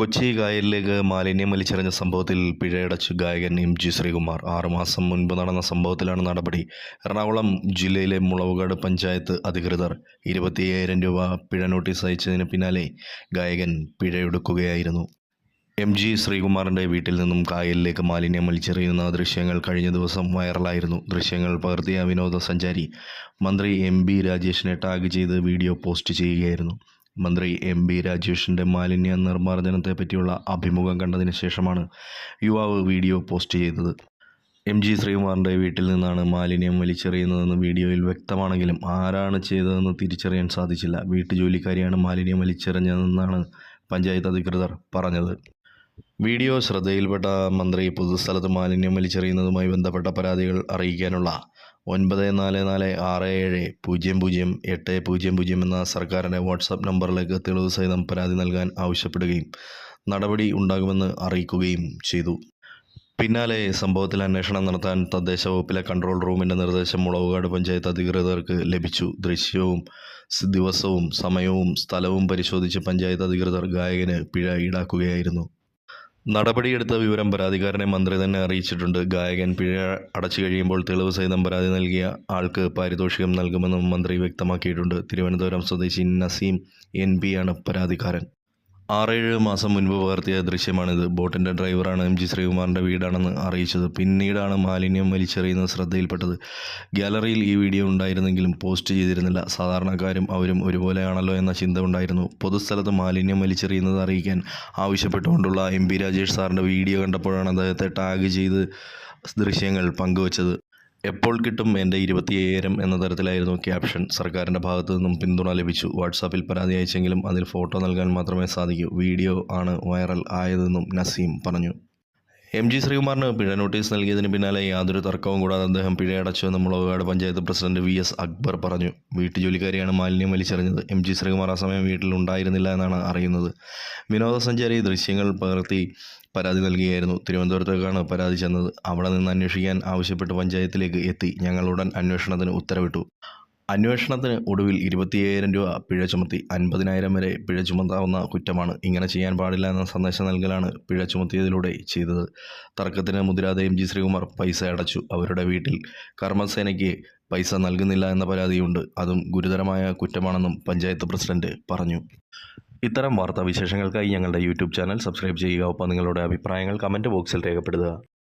കൊച്ചി കായലിലേക്ക് മാലിന്യം വലിച്ചെറിഞ്ഞ സംഭവത്തിൽ പിഴയടച്ച് ഗായകൻ എം ജി ശ്രീകുമാർ. ആറുമാസം മുൻപ് നടന്ന സംഭവത്തിലാണ് നടപടി. എറണാകുളം ജില്ലയിലെ മുളവുകാട് പഞ്ചായത്ത് അധികൃതർ ഇരുപത്തിയ്യായിരം രൂപ പിഴ നോട്ടീസ് അയച്ചതിന് പിന്നാലെ ഗായകൻ പിഴയൊടുക്കുകയായിരുന്നു. എം ജി ശ്രീകുമാറിന്റെ വീട്ടിൽ നിന്നും കായലിലേക്ക് മാലിന്യം വലിച്ചെറിയുന്ന ദൃശ്യങ്ങൾ കഴിഞ്ഞ ദിവസം വൈറലായിരുന്നു. ദൃശ്യങ്ങൾ പകർത്തിയ വിനോദസഞ്ചാരി മന്ത്രി എം ബി രാജേഷിനെ ടാഗ് ചെയ്ത് വീഡിയോ പോസ്റ്റ് ചെയ്യുകയായിരുന്നു. മന്ത്രി എം ബി രാജേഷിന്റെ മാലിന്യ നിർമ്മാർജനത്തെ പറ്റിയുള്ള അഭിമുഖം കണ്ടതിന് ശേഷമാണ് യുവാവ് വീഡിയോ പോസ്റ്റ് ചെയ്തത്. എം ജി ശ്രീകുമാറിന്റെ വീട്ടിൽ നിന്നാണ് മാലിന്യം വലിച്ചെറിയുന്നതെന്ന് വീഡിയോയിൽ വ്യക്തമാണെങ്കിലും ആരാണ് ചെയ്തതെന്ന് തിരിച്ചറിയാൻ സാധിച്ചില്ല. വീട്ടുജോലിക്കാരിയാണ് മാലിന്യം വലിച്ചെറിഞ്ഞതെന്നാണ് പഞ്ചായത്ത് അധികൃതർ പറഞ്ഞത്. വീഡിയോ ശ്രദ്ധയിൽപ്പെട്ട മന്ത്രി പൊതുസ്ഥലത്ത് മാലിന്യം വലിച്ചെറിയുന്നതുമായി ബന്ധപ്പെട്ട പരാതികൾ അറിയിക്കാനുള്ള ഒൻപത് നാല് നാല് ആറ് ഏഴ് പൂജ്യം പൂജ്യം എട്ട് പൂജ്യം പൂജ്യം എന്ന സർക്കാരിന്റെ വാട്സാപ്പ് നമ്പറിലേക്ക് തെളിവ് സഹിതം പരാതി നൽകാൻ ആവശ്യപ്പെടുകയും നടപടി ഉണ്ടാകുമെന്ന് അറിയിക്കുകയും ചെയ്തു. പിന്നാലെ സംഭവത്തിൽ അന്വേഷണം നടത്താൻ തദ്ദേശ വകുപ്പിലെ കൺട്രോൾ റൂമിന്റെ നിർദ്ദേശം മുളവുകാട് പഞ്ചായത്ത് അധികൃതർക്ക് ലഭിച്ചു. ദൃശ്യവും ദിവസവും സമയവും സ്ഥലവും പരിശോധിച്ച് പഞ്ചായത്ത് അധികൃതർ ഗായകന് പിഴ ഈടാക്കുകയായിരുന്നു. നടപടിയെടുത്ത വിവരം പരാതിക്കാരനെ മന്ത്രി തന്നെ അറിയിച്ചിട്ടുണ്ട്. ഗായകൻ പിഴ അടച്ചു കഴിയുമ്പോൾ തെളിവ് സഹിതം പരാതി നൽകിയ ആൾക്ക് പാരിതോഷികം നൽകുമെന്നും മന്ത്രി വ്യക്തമാക്കിയിട്ടുണ്ട്. തിരുവനന്തപുരം സ്വദേശി നസീം എൻ ആണ് പരാതിക്കാരൻ. ആറേഴ് മാസം മുൻപ് പകർത്തിയ ദൃശ്യമാണിത്. ബോട്ടിന്റെ ഡ്രൈവറാണ് എം ജി ശ്രീകുമാറിന്റെ വീടാണെന്ന് അറിയിച്ചത്. പിന്നീടാണ് മാലിന്യം വലിച്ചെറിയുന്നത് ശ്രദ്ധയിൽപ്പെട്ടത്. ഗാലറിയിൽ ഈ വീഡിയോ ഉണ്ടായിരുന്നെങ്കിലും പോസ്റ്റ് ചെയ്തിരുന്നില്ല. സാധാരണക്കാരും അവരും ഒരുപോലെയാണല്ലോ എന്ന ചിന്ത ഉണ്ടായിരുന്നു. പൊതുസ്ഥലത്ത് മാലിന്യം വലിച്ചെറിയുന്നത് അറിയിക്കാൻ ആവശ്യപ്പെട്ടുകൊണ്ടുള്ള എം പി രാജേഷ് സാറിന്റെ വീഡിയോ കണ്ടപ്പോഴാണ് അദ്ദേഹത്തെ ടാഗ് ചെയ്ത് ദൃശ്യങ്ങൾ പങ്കുവച്ചത്. എപ്പോൾ കിട്ടും എന്റെ ഇരുപത്തി അയ്യായിരം എന്ന തരത്തിലായിരുന്നു ക്യാപ്ഷൻ. സർക്കാരിന്റെ ഭാഗത്തു നിന്നും പിന്തുണ ലഭിച്ചു. വാട്സാപ്പിൽ പരാതി അയച്ചെങ്കിലും അതിൽ ഫോട്ടോ നൽകാൻ മാത്രമേ സാധിക്കൂ. വീഡിയോ ആണ് വൈറൽ ആയതെന്നും നസീം പറഞ്ഞു. എം ജി ശ്രീകുമാറിന് പിഴ നോട്ടീസ് നൽകിയതിന് പിന്നാലെ യാതൊരു തർക്കവും കൂടാതെ അദ്ദേഹം പിഴ പിഴയടച്ചുവെന്ന് Mulavukad panchayat president V S Akbar പറഞ്ഞു. വീട്ടുജോലിക്കാരിയാണ് മാലിന്യം വലിച്ചെറിഞ്ഞത്. എം ജി ശ്രീകുമാർ ആ സമയം വീട്ടിൽ ഉണ്ടായിരുന്നില്ല എന്നാണ് അറിയുന്നത്. വിനോദസഞ്ചാരി ദൃശ്യങ്ങൾ പകർത്തി പരാതി നൽകിയായിരുന്നു. തിരുവനന്തപുരത്തേക്കാണ് പരാതി ചെന്നത്. അവിടെ നിന്ന് അന്വേഷിക്കാൻ ആവശ്യപ്പെട്ട് പഞ്ചായത്തിലേക്ക് എത്തി. ഞങ്ങൾ ഉടൻ അന്വേഷണത്തിന് ഉത്തരവിട്ടു. അന്വേഷണത്തിന് ഒടുവിൽ ഇരുപത്തിയ്യായിരം രൂപ പിഴ ചുമത്തി അൻപതിനായിരം വരെ പിഴ ചുമത്താവുന്ന കുറ്റമാണ് ഇങ്ങനെ ചെയ്യാൻ പാടില്ല എന്ന സന്ദേശം നൽകലാണ് പിഴ ചുമത്തിയതിലൂടെ ചെയ്തത്. തർക്കത്തിന് മുതിരാതെ എം ജി ശ്രീകുമാർ പൈസ അടച്ചു. അവരുടെ വീട്ടിൽ കർമ്മസേനയ്ക്ക് പൈസ നൽകുന്നില്ല എന്ന പരാതിയുണ്ട്. അതും ഗുരുതരമായ കുറ്റമാണെന്നും പഞ്ചായത്ത് പ്രസിഡന്റ് പറഞ്ഞു. ഇത്തരം വാർത്താവിശേഷങ്ങൾക്കായി ഞങ്ങളുടെ യൂട്യൂബ് ചാനൽ സബ്സ്ക്രൈബ് ചെയ്യുക. ഒപ്പം നിങ്ങളുടെ അഭിപ്രായങ്ങൾ കമന്റ് ബോക്സിൽ രേഖപ്പെടുത്തുക.